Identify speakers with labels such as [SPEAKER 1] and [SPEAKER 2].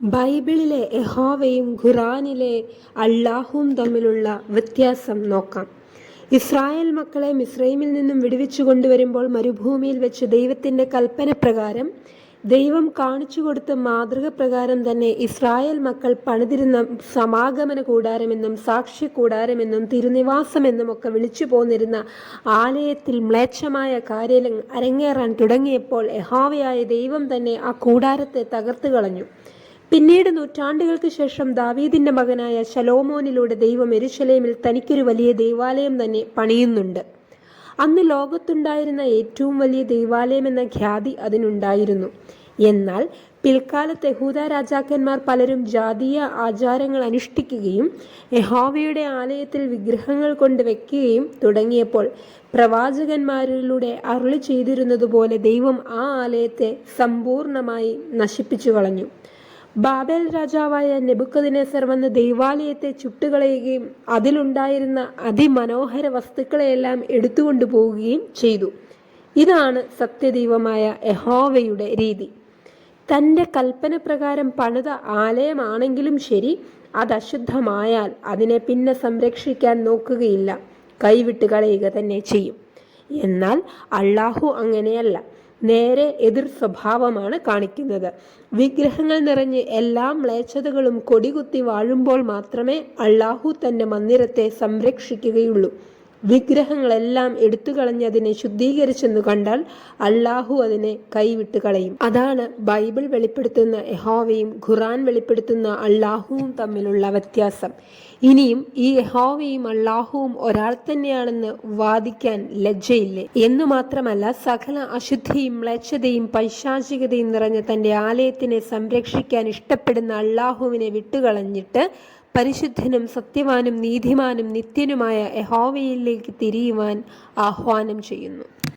[SPEAKER 1] ബൈബിളിലെ എഹോവയും ഖുറാനിലെ അള്ളാഹുവും തമ്മിലുള്ള വ്യത്യാസം നോക്കാം. ഇസ്രായേൽ മക്കളെ മിസ്രൈമിൽ നിന്നും വിടുവിച്ചു കൊണ്ടുവരുമ്പോൾ മരുഭൂമിയിൽ വെച്ച് ദൈവത്തിന്റെ കൽപ്പന പ്രകാരം ദൈവം കാണിച്ചു കൊടുത്ത മാതൃക പ്രകാരം തന്നെ ഇസ്രായേൽ മക്കൾ പണിതിരുന്ന സമാഗമന കൂടാരമെന്നും സാക്ഷ്യ കൂടാരമെന്നും തിരുനിവാസമെന്നും ഒക്കെ വിളിച്ചു പോന്നിരുന്ന ആലയത്തിൽ മ്ലേച്ഛമായ കാര്യങ്ങൾ അരങ്ങേറാൻ തുടങ്ങിയപ്പോൾ എഹാവയായ ദൈവം തന്നെ ആ കൂടാരത്തെ തകർത്തു കളഞ്ഞു. പിന്നീട് നൂറ്റാണ്ടുകൾക്ക് ശേഷം ദാവീദിന്റെ മകനായ ശലോമോനിലൂടെ ദൈവം എരുശലേമിൽ തനിക്കൊരു വലിയ ദൈവാലയം തന്നെ പണിയുന്നുണ്ട്. അന്ന് ലോകത്തുണ്ടായിരുന്ന ഏറ്റവും വലിയ ദൈവാലയം എന്ന ഖ്യാതി അതിനുണ്ടായിരുന്നു. എന്നാൽ പിൽക്കാലത്ത് യഹൂദ രാജാക്കന്മാർ പലരും ജാതീയ ആചാരങ്ങൾ അനുഷ്ഠിക്കുകയും യഹോവയുടെ ആലയത്തിൽ വിഗ്രഹങ്ങൾ കൊണ്ട് വെക്കുകയും തുടങ്ങിയപ്പോൾ പ്രവാചകന്മാരിലൂടെ അരുളി ചെയ്തിരുന്നതുപോലെ ദൈവം ആ ആലയത്തെ സമ്പൂർണമായി നശിപ്പിച്ചു കളഞ്ഞു. ബാബേൽ രാജാവായ നെബുക്കദിനേസർ വന്ന് ദൈവാലയത്തെ ചുട്ടുകളയുകയും അതിലുണ്ടായിരുന്ന അതിമനോഹര വസ്തുക്കളെയെല്ലാം എടുത്തുകൊണ്ടു പോവുകയും ചെയ്തു. ഇതാണ് സത്യദൈവമായ യഹോവയുടെ രീതി. തന്റെ കൽപ്പന പ്രകാരം പണിത ആലയമാണെങ്കിലും ശരി അത് അശുദ്ധമായാൽ അതിനെ പിന്നെ സംരക്ഷിക്കാൻ നോക്കുകയില്ല. കൈവിട്ട് കളയുക തന്നെ ചെയ്യും. എന്നാൽ അള്ളാഹു അങ്ങനെയല്ല. നേരെ എതിർ സ്വഭാവമാണ് കാണിക്കുന്നത്. വിഗ്രഹങ്ങൾ നിറഞ്ഞ് എല്ലാ മ്ലേച്ഛതകളും കൊടികുത്തി വാഴുമ്പോൾ മാത്രമേ അള്ളാഹു തന്റെ മന്ദിരത്തെ സംരക്ഷിക്കുകയുള്ളൂ. വിഗ്രഹങ്ങളെല്ലാം എടുത്തു കളഞ്ഞ് അതിനെ ശുദ്ധീകരിച്ചെന്ന് കണ്ടാൽ അള്ളാഹു അതിനെ കൈവിട്ട് കളയും. അതാണ് ബൈബിൾ വെളിപ്പെടുത്തുന്ന യഹോവയും ഖുറാൻ വെളിപ്പെടുത്തുന്ന അള്ളാഹുവും തമ്മിലുള്ള വ്യത്യാസം. ഇനിയും ഈ യഹോവയും അള്ളാഹുവും ഒരാൾ തന്നെയാണെന്ന് വാദിക്കാൻ ലജ്ജയില്ലേ? എന്നു മാത്രമല്ല സകല അശുദ്ധിയും മ്ലേച്ഛതയും പൈശാചികതയും നിറഞ്ഞ തന്റെ ആലയത്തിനെ സംരക്ഷിക്കാൻ ഇഷ്ടപ്പെടുന്ന അള്ളാഹുവിനെ വിട്ടുകളഞ്ഞിട്ട് പരിശുദ്ധനും സത്യവാനും നീതിമാനും നിത്യനുമായ യഹോവയിലേക്ക് തിരിയുവാൻ ആഹ്വാനം ചെയ്യുന്നു.